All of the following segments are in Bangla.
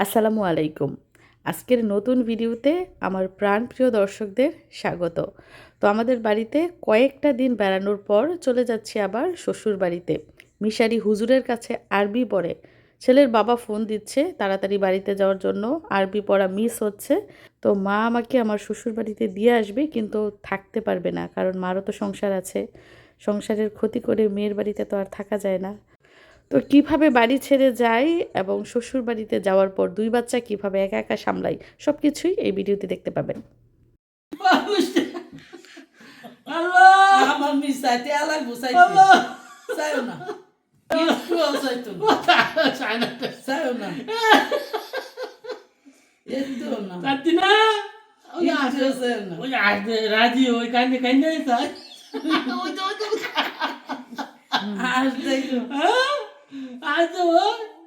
আসসালামু আলাইকুম। আজকের নতুন ভিডিওতে আমার প্রাণপ্রিয় দর্শকদের স্বাগত। তো আমাদের বাড়িতে কয়েকটা দিন বেড়ানোর পর চলে যাচ্ছি আবার শ্বশুর বাড়িতে মিশারি হুজুরের কাছে আরবি পড়ে। ছেলের বাবা ফোন দিচ্ছে তাড়াতাড়ি বাড়িতে যাওয়ার জন্য। আরবি পড়া মিস হচ্ছে। তো মা আমাকে আমার শ্বশুর বাড়িতে দিয়ে আসবে কিন্তু থাকতে পারবে না কারণ মারও তো সংসার আছে। সংসারের ক্ষতি করে মেয়ের বাড়িতে তো আর থাকা যায় না। তো কীভাবে বাড়ি ছেড়ে যাই এবং শ্বশুর বাড়িতে যাওয়ার পর দুই বাচ্চা কীভাবে একা একা সামলাই সব কিছুই এই ভিডিওতে দেখতে পাবেন। রাজি ওই কান্দে কান্দে চাই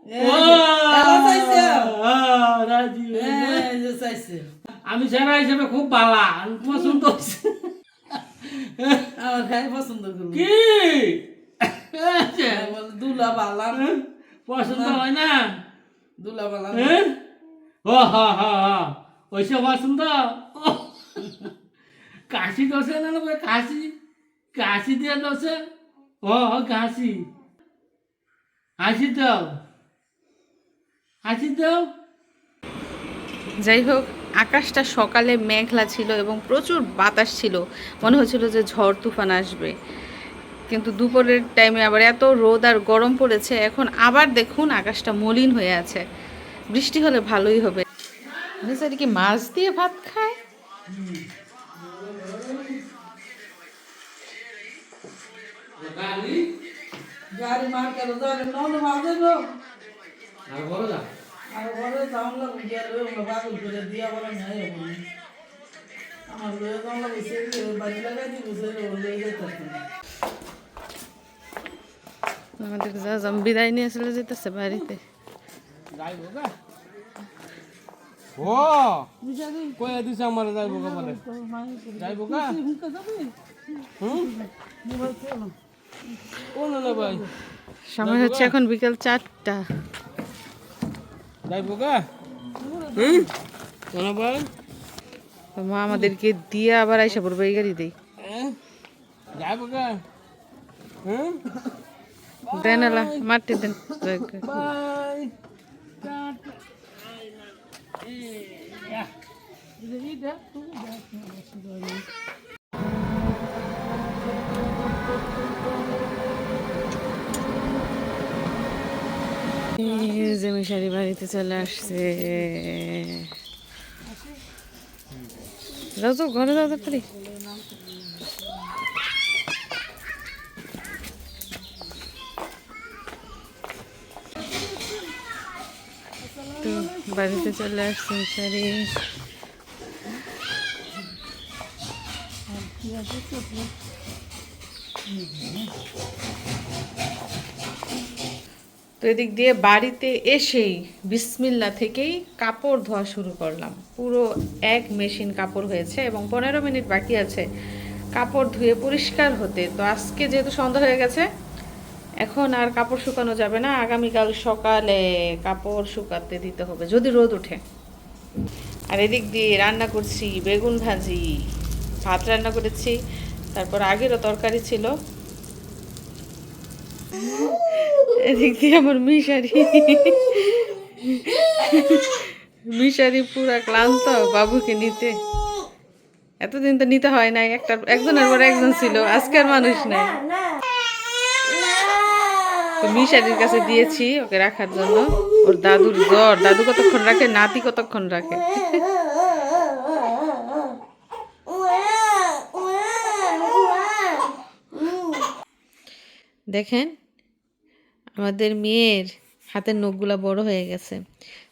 হ্যাঁ হ্যাঁ চাইছে আমি সেরা হিসেবে খুব বালা আমি পছন্দ আমার খাই পছন্দ করব কি? দুলা বালা। পছন্দ হয় না? দুলা বালা। হ্যাঁ? ও হা হা হা। ওইসব পছন্দ? কাশি দোষে না না কাশি কাশি দিয়ে দোষে? ও ও, কাশি। হাসি দাও হাসি দাও যাই হোক আকাশটা সকালে মেঘলা ছিল এবং প্রচুর বাতাস ছিল। মনে হচ্ছিল যে ঝড় তুফান আসবে। কিন্তু দুপুরের টাইমে আবার এত রোদ আর গরম পড়েছে এখন আবার দেখুন আকাশটা মলিন হয়ে আছে। বৃষ্টি হলে ভালোই হবে। কি মাছ দিয়ে ভাত খায়? গাড়ি মার কেন যাবে নন মাঝে গো আর বড় যা আর ঘরে জামলা গিয়া লই আমরা বাগুল করে দিয়া বলে নাই এখন আমার লয়ে জামলা বসে বাড়ি লাগাই দি বসে লয়ে যাইতাছে আমাদের যা জম বিদায় নিয়ে চলে যেতেছে বাড়িতে যাইব গা ও কই দিছে আমার যাইব গা বলে যাইব গা হুম ও না না ভাই সময় হচ্ছে এখন বিকেল চারটা মা আমাদেরকে দিয়ে আবার আইসা পড়বে এই গাড়ি দেই হ্যাঁ দেন মারতে দেন বাই জমি শাড়ি বাড়িতে চলে আসছে। যাও তো ঘরে যাও তাড়াতাড়ি। তো বাড়িতে চলে আসছে শাড়ি তো এদিক দিয়ে বাড়িতে এসেই বিসমিল্লা থেকেই কাপড় ধোয়া শুরু করলাম। পুরো এক মেশিন কাপড় হয়েছে এবং পনেরো মিনিট বাকি আছে কাপড় ধুয়ে পরিষ্কার হতে। তো আজকে যেহেতু সন্ধ্যা হয়ে গেছে, এখন আর কাপড় শুকানো যাবে না। আগামীকাল সকালে কাপড় শুকাতে দিতে হবে, যদি রোদ ওঠে। আর এদিক দিয়ে রান্না করছি বেগুন ভাজি, ভাত রান্না করেছি, তারপর আগেরও তরকারি ছিল। এদিক দিয়ে আমার মিশারি। মিশারি পুরা ক্লান্ত, বাবুকে নিতে। এতদিন তো নিতে হয় নাই, একটা একজনের পর একজন ছিল, আজকের মানুষ নাই। তো মিশারির কাছে দিয়েছি ওকে রাখার জন্য। ওর দাদুর জ্বর। দাদু কতক্ষণ রাখে? নাতি কতক্ষণ রাখে? দেখেন আমাদের মেয়ের হাতের নখগুলা বড় হয়ে গেছে।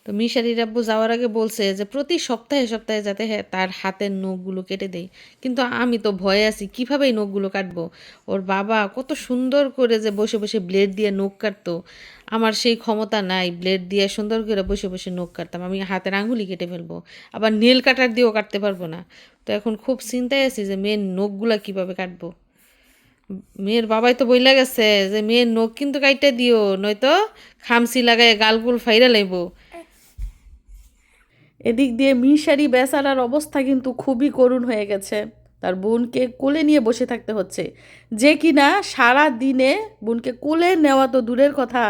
তো মিশারির আব্বু যাওয়ার আগে বলছে যে, প্রতি সপ্তাহে সপ্তাহে যাতে হ্যাঁ তার হাতের নখগুলো কেটে দেয় কিন্তু আমি তো ভয়ে আছি, কীভাবে এই নখগুলো কাটবো? ওর বাবা কত সুন্দর করে যে বসে বসে ব্লেড দিয়ে নখ কাটতো। আমার সেই ক্ষমতা নাই, ব্লেড দিয়ে সুন্দর করে বসে বসে নখ কাটতাম। আমি হাতের আঙুলি কেটে ফেলব, আবার নেল কাটার দিয়েও কাটতে পারব না। তো এখন খুব চিন্তায় আছি যে, মেয়ের নখগুলা কীভাবে কাটবো? মেয়ের বাবাই তো বইলা গেছে যে মেয়ের নখ কিন্তু কাইটা দিও, নয়তো খামসি লাগাই গালগুল ফাইরা লাইব। এদিক দিয়ে মিশারি বেচারার অবস্থা কিন্তু খুবই করুণ হয়ে গেছে। তার বোনকে কোলে নিয়ে বসে থাকতে হচ্ছে। যে কিনা সারা দিনে বোনকে কোলে নেওয়া তো দূরের কথা,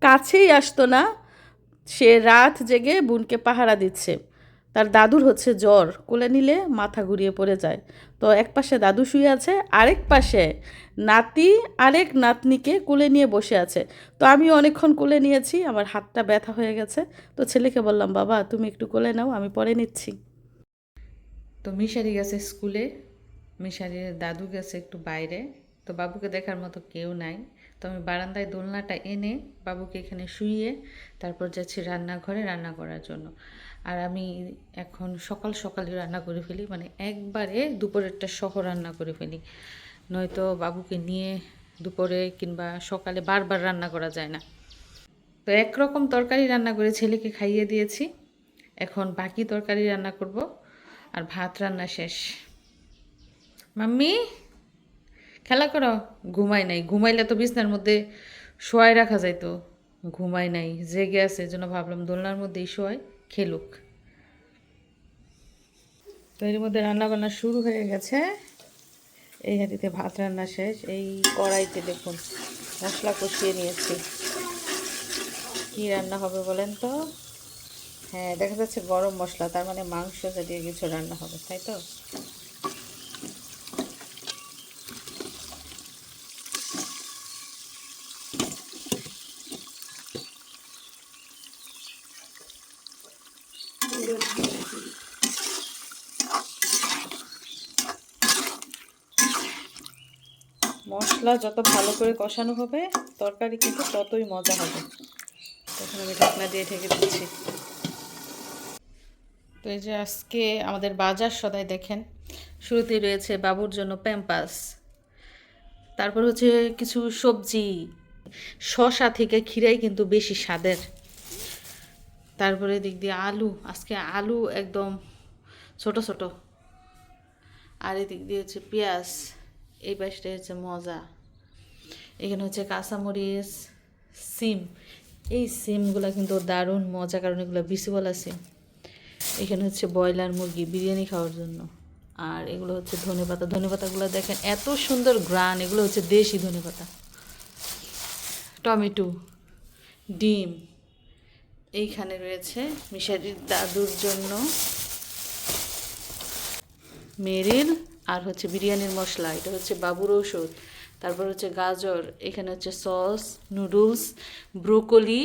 কাছেই আসতো না, সে রাত জেগে বোনকে পাহারা দিচ্ছে। তার দাদুর হচ্ছে জ্বর, কোলে নিলে মাথা ঘুরিয়ে পড়ে যায়। তো এক পাশে দাদু শুয়ে আছে, আরেক পাশে নাতি, আরেক নাতনিকে কুলে নিয়ে বসে আছে। তো আমি অনেকক্ষণ কোলে নিয়েছি, আমার হাতটা ব্যথা হয়ে গেছে। তো ছেলেকে বললাম, বাবা, তুমি একটু কোলে নাও, আমি পরে নিচ্ছি। তো মিশারি গেছে স্কুলে মিশারির দাদু গেছে একটু বাইরে। তো বাবুকে দেখার মতো কেউ নাই। তো আমি বারান্দায় দোলনাটা এনে বাবুকে এখানে শুইয়ে তারপর যাচ্ছি রান্নাঘরে রান্না করার জন্য। আর আমি এখন সকাল সকালই রান্না করে ফেলি মানে একবারে দুপুরেরটা সহ রান্না করে ফেলি। নয়তো বাবুকে নিয়ে দুপুরে কিংবা সকালে বারবার রান্না করা যায় না। তো একরকম তরকারি রান্না করে ছেলেকে খাইয়ে দিয়েছি। এখন বাকি তরকারি রান্না করব আর ভাত রান্না শেষ। মাম্মি! খেলা করো? ঘুমাই নাই। ঘুমাইলে তো বিছনার মধ্যে শোয়াই রাখা যায় তো ঘুমাই নাই, জেগে আছে জন্য ভাবলাম দোলনার মধ্যেই শোয়াই, খেলুক। তো এর মধ্যে রান্না বান্না শুরু হয়ে গেছে। এই হাঁড়িতে ভাত রান্না শেষ, এই কড়াইতে দেখুন মশলা কষিয়ে নিয়েছি। কি রান্না হবে বলেন তো? হ্যাঁ দেখা যাচ্ছে গরম মশলা, তার মানে মাংস জাতীয় কিছু রান্না হবে, তাই তো? মশলা যত ভালো করে কষানো হবে, তরকারি কিন্তু ততই মজা হবে। তখন আমি ঢাকনা দিয়ে ঢেকে দিচ্ছি। তো এই যে আজকে আমাদের বাজার সদাই দেখেন, শুরুতেই রয়েছে বাবুর জন্য প্যাম্পাস। তারপর হচ্ছে কিছু সবজি। শশা থেকে খিরাই কিন্তু বেশি স্বাদের। তারপরে দিক দিয়ে আলু, আজকে আলু একদম ছোট ছোট। আর এদিক দিয়ে হচ্ছে পেঁয়াজ। এই পাশটা হচ্ছে মজা। এখানে হচ্ছে কাঁচামরিচ, সিম। এই সিমগুলো কিন্তু দারুণ মজা, কারণ এগুলো বিসিবলা সিম এখানে হচ্ছে ব্রয়লার মুরগি, বিরিয়ানি খাওয়ার জন্য। আর এগুলো হচ্ছে ধনে পাতা। ধনে পাতাগুলো দেখেন, এত সুন্দর গ্রান। এগুলো হচ্ছে দেশি ধনে পাতা। টমেটো, ডিম। এইখানে রয়েছে মিশারির দাদুর জন্য। মেরিল আর হচ্ছে বিরিয়ানির মশলা, এটা হচ্ছে বাবুর ঔষধ, তারপর হচ্ছে গাজর, এখানে হচ্ছে সস, নুডলস, ব্রোকলি,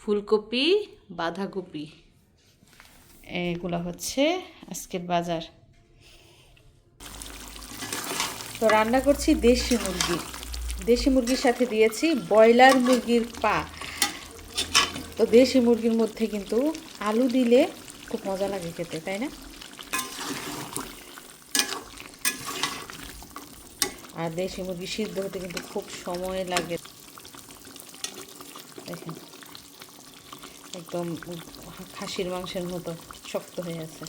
ফুলকপি, বাঁধাকপি। এগুলো হচ্ছে আজকের বাজার। তো রান্না করছি দেশি মুরগি। দেশি মুরগির সাথে দিয়েছি ব্রয়লার মুরগির পা। তো দেশি মুরগির মধ্যে কিন্তু আলু দিলে খুব মজা লাগে খেতে, তাই না? আর দেশি মুরগি সিদ্ধ হতে কিন্তু খুব সময় লাগে। দেখেন, একদম খাসির মাংসের মতো শক্ত হয়ে আছে।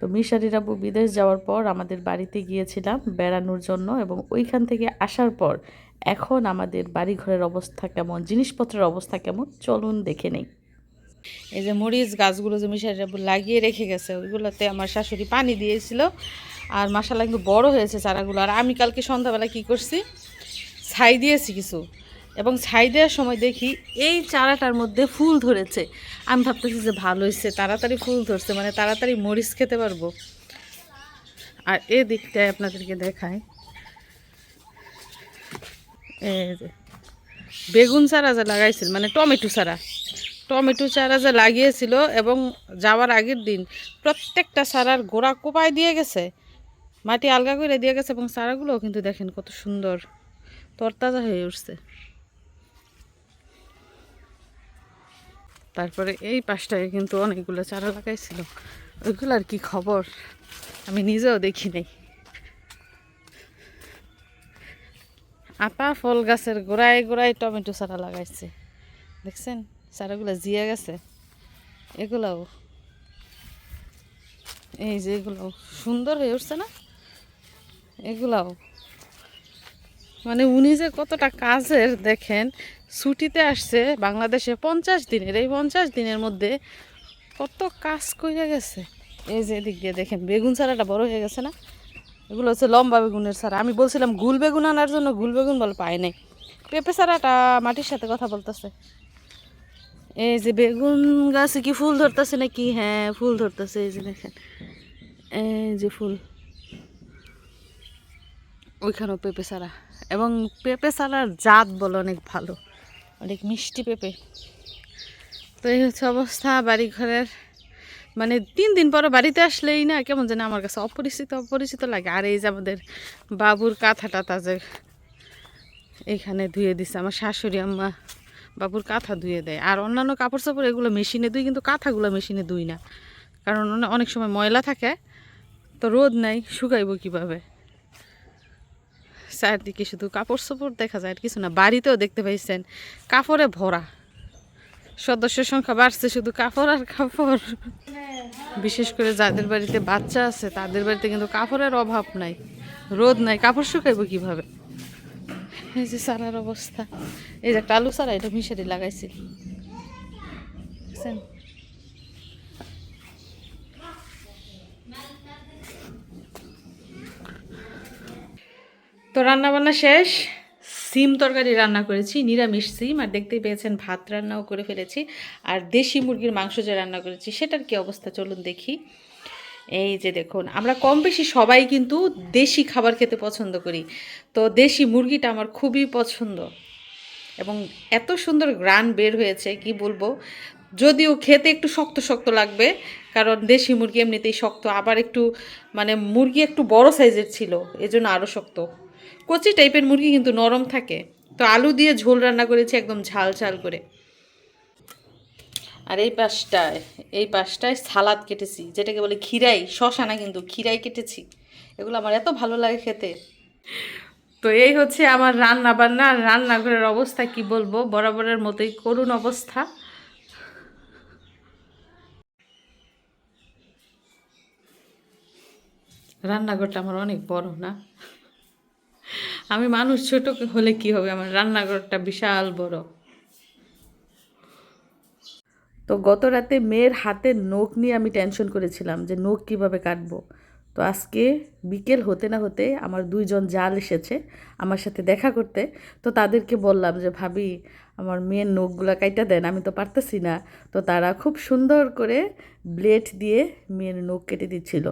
তো মিশারির আব্বু বিদেশ যাওয়ার পর আমাদের বাড়িতে গিয়েছিলাম বেড়ানোর জন্য এবং ওইখান থেকে আসার পর এখন আমাদের বাড়িঘরের অবস্থা কেমন, জিনিসপত্রের অবস্থা কেমন, চলুন দেখে নেই। এই যে মরিচ গাছগুলো যে মিশারির আব্বু লাগিয়ে রেখে গেছে, ওইগুলোতে আমার শাশুড়ি পানি দিয়েছিল। আর মাসালা কিন্তু বড় হয়েছে চারাগুলো। আর আমি কালকে সন্ধ্যাবেলা কি করছি? ছাই দিয়েছি কিছু। এবং ছাই দেওয়ার সময় দেখি এই চারাটার মধ্যে ফুল ধরেছে। আমি ভাবতেছি যে ভালো হয়েছে তাড়াতাড়ি ফুল ধরছে মানে তাড়াতাড়ি মরিচ খেতে পারব। আর এ দিকটায় আপনাদেরকে দেখায় বেগুন চারা যে লাগাইছিল মানে টমেটো চারা। টমেটো চারা যে লাগিয়েছিল এবং যাওয়ার আগের দিন প্রত্যেকটা চারার গোড়া কোপায় দিয়ে গেছে। মাটি আলগা করে দিয়ে গেছে এবং চারাগুলোও কিন্তু দেখেন কত সুন্দর। তরতাজা হয়ে উঠছে। তারপরে এই পাশটায় কিন্তু অনেকগুলো চারা লাগাইছিল। ওইগুলোর কি খবর? আমি নিজেও দেখি নাই। আপা ফল গাছের গোড়ায় গোড়ায় টমেটো চারা লাগাইছে। দেখছেন? চারাগুলো জিয়া গেছে। এগুলাও। এই যে এগুলো সুন্দর হয়ে উঠছে না? এগুলাও। মানে উনি যে কতটা কাজের, দেখেন, ছুটিতে আসছে বাংলাদেশে পঞ্চাশ দিনের। এই পঞ্চাশ দিনের মধ্যে কত কাজ কইরা গেছে। এই যে এদিক দিয়ে দেখেন, বেগুন চারাটা বড় হয়ে গেছে না? এগুলো হচ্ছে লম্বা বেগুনের চারা আমি বলছিলাম গুল বেগুন আনার জন্য গুল বেগুন বলে পায় নাই। পেঁপে চারাটা মাটির সাথে কথা বলতেছে। এই যে বেগুন গাছে কি ফুল ধরতেছে নাকি? হ্যাঁ ফুল ধরতেছে, এই যে দেখেন। এই যে ফুল। ওইখানেও পেঁপে চারা এবং পেঁপে চারার জাত বলে অনেক ভালো। অনেক মিষ্টি পেঁপে। তো এই হচ্ছে অবস্থা বাড়ি ঘরের মানে তিন দিন পরে বাড়িতে আসলেই না, কেমন যেন আমার কাছে অপরিচিত অপরিচিত লাগে। আর এই যে আমাদের বাবুর কাঁথাটা যে এইখানে ধুয়ে দিছে। আমার শাশুড়ি, আম্মা বাবুর কাঁথা ধুয়ে দেয়। আর অন্যান্য কাপড় চাপড় এগুলো মেশিনে ধুই, কিন্তু কাঁথাগুলো মেশিনে ধুই না। কারণ অনে- অনেক সময় ময়লা থাকে, তো রোদ নাই, শুকাইবো কীভাবে? চারদিকে শুধু কাপড় চোপড় দেখা যায় আর কিছু না, বাড়িতেও দেখতে পাইছেন, কাপড়ে ভরা। সদস্য সংখ্যা বাড়ছে শুধু কাপড় আর কাপড়। বিশেষ করে যাদের বাড়িতে বাচ্চা আছে, তাদের বাড়িতে কিন্তু কাপড়ের অভাব নাই, রোদ নাই, কাপড় শুকাইবো কীভাবে? এই যে সারার অবস্থা। এই যে একটা আলু সারা এটা মিশারি লাগাইছি। তো রান্না বান্না শেষ। সিম তরকারি রান্না করেছি, নিরামিষ সিম, আর দেখতেই পেয়েছেন ভাত রান্নাও করে ফেলেছি, আর দেশি মুরগির মাংস যে রান্না করেছি, সেটার কি অবস্থা চলুন দেখি। এই যে দেখুন, আমরা কম বেশি সবাই কিন্তু দেশি খাবার খেতে পছন্দ করি। তো দেশি মুরগিটা আমার খুবই পছন্দ। এবং এত সুন্দর গ্রান বের হয়েছে, কি বলব? যদিও খেতে একটু শক্ত শক্ত লাগবে, কারণ দেশি মুরগি এমনিতেই শক্ত, আবার একটু মানে মুরগি একটু বড় সাইজের ছিল, এজন্য আরও শক্ত। কচি টাইপের মুরগি কিন্তু নরম থাকে। তো আলু দিয়ে ঝোল রান্না করেছি একদম ঝাল ঝাল করে। আর এই পাশটায় এই পাশটায় সালাদ কেটেছি যেটাকে বলে খিরাই শশা না কিন্তু খিরাই কেটেছি। এগুলো আমার এত ভালো লাগে খেতে। তো এই হচ্ছে আমার রান্না বান্না আর রান্নাঘরের অবস্থা কি বলব? বরাবরের মতোই করুণ অবস্থা। রান্নাঘরটা আমার অনেক বড় না? আমি মানুষ, ছোট হলে কি হবে? আমার রান্নাঘরটা বিশাল বড়। তো গত রাতে মেয়ের হাতের নখ নিয়ে আমি টেনশন করেছিলাম যে নখ কীভাবে কাটবো। তো আজকে বিকেল হতে না হতে আমার দুইজন জাল এসেছে আমার সাথে দেখা করতে। তো তাদেরকে বললাম যে, ভাবি, আমার মেয়ের নখগুলো কাইটা দেন, আমি তো পারতেছি না। তো তারা খুব সুন্দর করে ব্লেড দিয়ে মেয়ের নখ কেটে দিচ্ছিল।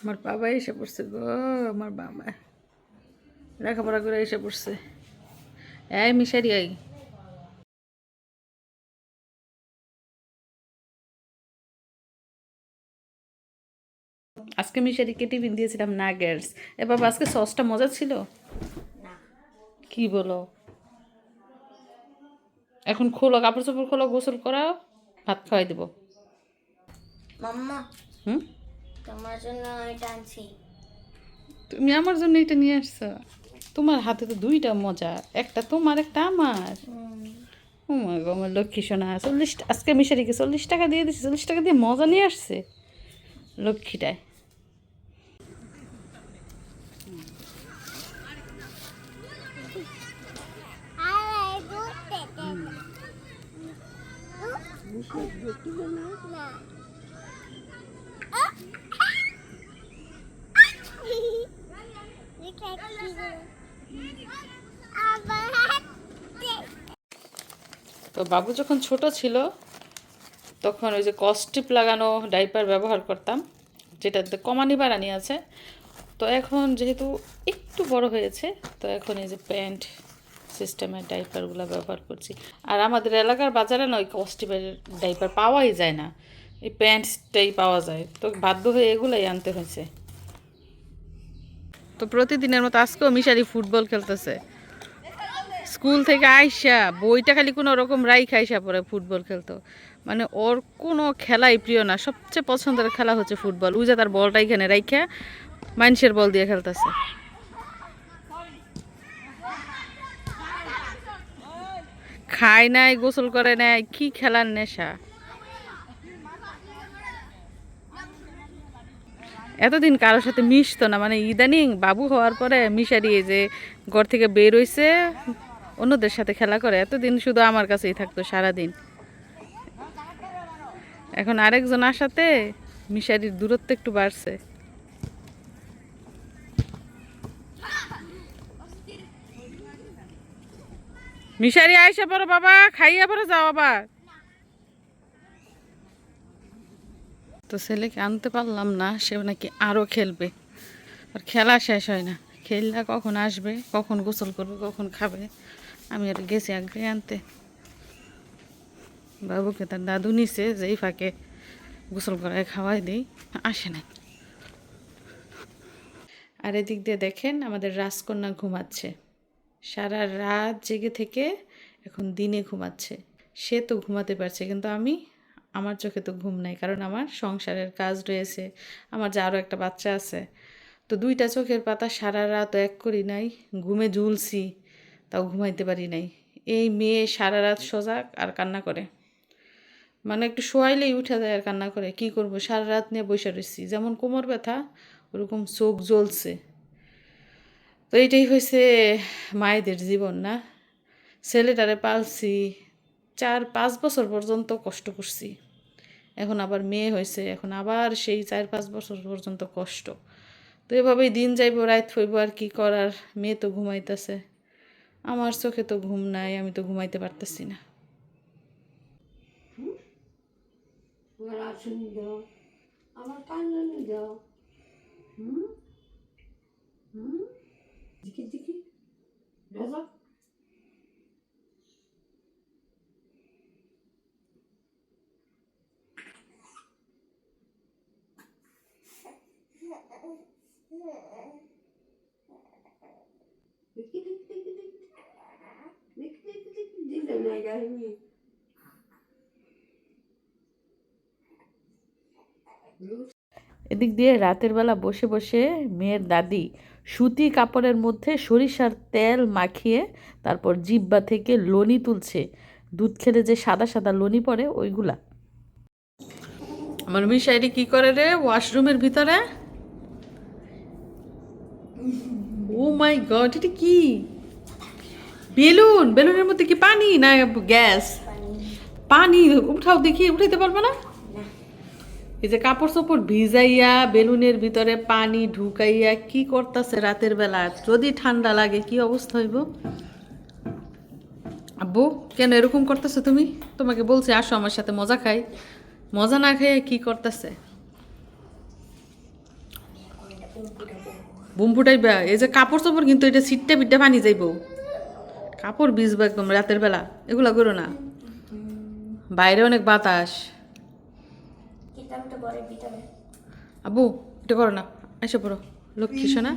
আমার বাবা এসে পড়ছে গো আমার বাবা। লেখাপড়া করে এসে পড়ছে। এই মিশারি আই আজকে মিশারিকে টিফিন দিয়েছিলাম না গার্লস এ বাবা আজকে সসটা মজা ছিল? কি বলো? এখন খোলো কাপড় চোপড় খোলো গোসল করাও ভাত খাওয়াই দেবো। মাম্মা। হুম? তোমার জন্য আমি আনছি। তুমি আমার জন্য এটা নিয়ে আসছো? তোমার হাতে তো দুইটা মজা একটা তোমার একটা আমার। গো আমার লক্ষ্মী সোনা চল্লিশ আজকে মিশারিকে চল্লিশ টাকা দিয়ে দিছি চল্লিশ টাকা দিয়ে মজা নিয়ে আসছে। লক্ষ্মীটায়। তো বাবু যখন ছোট ছিল, তখন ওই যে কস্টিপ লাগানো ডাইপার ব্যবহার করতাম, যেটাতে কমানি বাড়ানি আছে। তো এখন যেহেতু একটু বড় হয়েছে, তো এখন এই যে প্যান্ট সিস্টেমের ডাইপারগুলো ব্যবহার করছি। আর আমাদের এলাকার বাজারে না ওই কস্টিপের ডাইপার পাওয়াই যায় না, এই প্যান্টসটাই পাওয়া যায়। তো বাধ্য হয়ে এগুলাই আনতে হয়েছে। তো প্রতিদিনের মতো আজকেও মিশারি ফুটবল খেলতেছে। স্কুল থেকে আইসা বইটা খালি কোনো রকম রাই খাইসা পরে ফুটবল খেলতো। মানে ওর কোনো খেলাই প্রিয় না, সবচেয়ে পছন্দের খেলা হচ্ছে ফুটবল। উজা তার বলটা এখানে রাইখা, মানুষের বল দিয়ে খেলতেছে। খায় নাই, গোসল করে নাই, কি খেলার নেশা। এতদিন কারোর সাথে মিশতো না মানে ইদানিং বাবু হওয়ার পরে মিশারি যে ঘর থেকে বের হইছে অন্যদের সাথে খেলা করে, এতদিন শুধু আমার কাছেই থাকতো সারাদিন। এখন আরেকজন আসাতে মিশারির দূরত্ব একটু বাড়ছে। মিশারি আইসা পড়ো বাবা, খাইয়া পরে যাও আবার। তো ছেলেকে আনতে পারলাম না, সে নাকি আরও খেলবে। আর খেলা শেষ হয় না। খেললে কখন আসবে, কখন গোসল করবে, কখন খাবে আমি আর গেছি আগে আনতে। বাবুকে তার দাদু নিছে যেই ফাঁকে গোসল করায় খাওয়াই দিই, আসে নাই। আর এদিক দিয়ে দেখেন আমাদের রাজকন্যা ঘুমাচ্ছে। সারা রাত জেগে থেকে এখন দিনে ঘুমাচ্ছে। সে তো ঘুমাতে পারছে, কিন্তু আমি, আমার চোখে তো ঘুম নাই, কারণ আমার সংসারের কাজ রয়েছে, আমার যে আরও একটা বাচ্চা আছে। তো দুইটা চোখের পাতা সারা রাত এক করি নাই, ঘুমে ঝুলছি। তাও ঘুমাইতে পারি নাই। এই মেয়ে সারা রাত সজাগ আর কান্না করে। মানে একটু শোয়াইলেই উঠে যায় আর কান্না করে। কি করব? সারা রাত নিয়ে বসে রয়েছি যেমন কোমর ব্যথা, ওরকম চোখ জ্বলছে। তো এইটাই হয়েছে মায়েদের জীবন না? ছেলেটারে পালছি, চার পাঁচ বছর পর্যন্ত কষ্ট করছি। এখন আবার মেয়ে হয়েছে এখন আবার সেই চার পাঁচ বছর পর্যন্ত কষ্ট। তো এভাবেই দিন যাইব, রাত হইব, আর কি করার? মেয়ে তো ঘুমাইতেছে। আমার চোখে তো ঘুম নাই, আমি তো ঘুমাইতে পারতেছি না। আমার আসন দাও। হুম? হুম? দেখি দেখি দেখি দেখি দিলে না গাইনি এদিক দিয়ে রাতের বেলা বসে বসে মেয়ের দাদি সুতি কাপড়ের মধ্যে সরিষার তেল মাখিয়ে তারপর জিব্বা থেকে লনি তুলছে। দুধ খেলে যে সাদা সাদা লনি পড়ে, ওইগুলা। আমার মিশাইরি কি করে রে ওয়াশরুমের ভিতরে? ও মাই গড, এটা কি? বেলুন বেলুনের মধ্যে কি পানি না গ্যাস? পানি। উঠাও দেখি উঠাইতে পারবে না? এই যে কাপড় চোপড় ভিজাইয়া বেলুনের ভিতরে পানি ঢুকাইয়া কি করতেছে রাতের বেলা? যদি ঠান্ডা লাগে কি অবস্থা হইব? আব্বু কেন এরকম করতেছো তুমি? তোমাকে বলছি আসো আমার সাথে মজা খাই। মজা না খাইয়ে কি করতেছে? বুম ফুটাইবা। এই যে কাপড় চোপড় কিন্তু এটা সিটটা বিটটা পানি যাইব। কাপড় ভিজবো একদম রাতের বেলা, এগুলো করো না। বাইরে অনেক বাতাস। আবু, এটা করো না, এসে পড়ো। লক্ষ্মী সোনা।